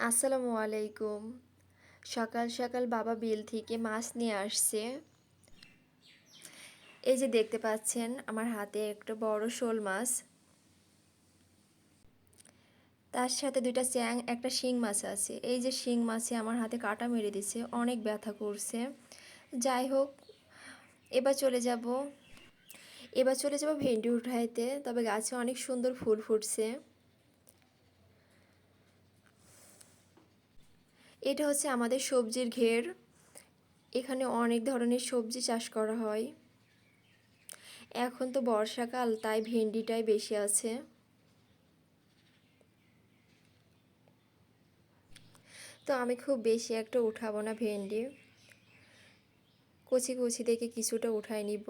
আসসালামু আলাইকুম। সকাল সকাল বাবা বিল থেকে মাছ নিয়ে আসছে। এই যে দেখতে পাচ্ছেন, আমার হাতে একটা বড় শোল মাছ। তার সাথে দুইটা চ্যাং, একটা শিং মাছ আছে। এই যে শিং মাছে আমার হাতে কাটা মেরে দিছে, অনেক ব্যথা করছে। যাই হোক, এবার চলে যাব। এবার চলে যাব ভেন্ডি উঠাইতে, তবে গাছে অনেক সুন্দর ফুল ফুটছে। এটা হচ্ছে আমাদের সবজির ঘের। এখানে অনেক ধরনের সবজি চাষ করা হয়। এখন তো বর্ষাকাল, তাই ভেন্ডিটাই বেশি আছে। তো আমি খুব বেশি একটা উঠাবো না ভেন্ডি। কচি কচি দেখে কিছুটা উঠাই নিব।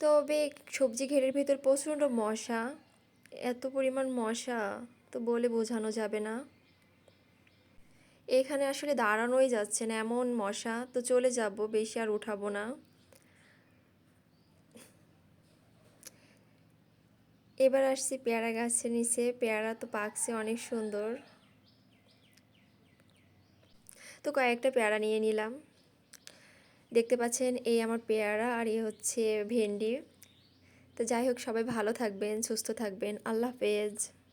তবে সবজি ঘেরের ভিতর প্রচণ্ড মশা, এত পরিমাণ মশা। তো বলে বোঝানো যাবে না। এখানে আসলে দাঁড়ানোই যাচ্ছে না, এমন মশা। তো চলে যাব, বেশি আর উঠাবো না। এবার আসছি পেয়ারা গাছের নিচে। পেয়ারা তো পাকছে, অনেক সুন্দর। তো কয়েকটা পেয়ারা নিয়ে নিলাম। দেখতে পাচ্ছেন, এই আমার পেয়ারা আর এই হচ্ছে ভেন্ডি। তো যাই হোক, সবাই ভালো থাকবেন, সুস্থ থাকবেন। আল্লাহ হাফেজ।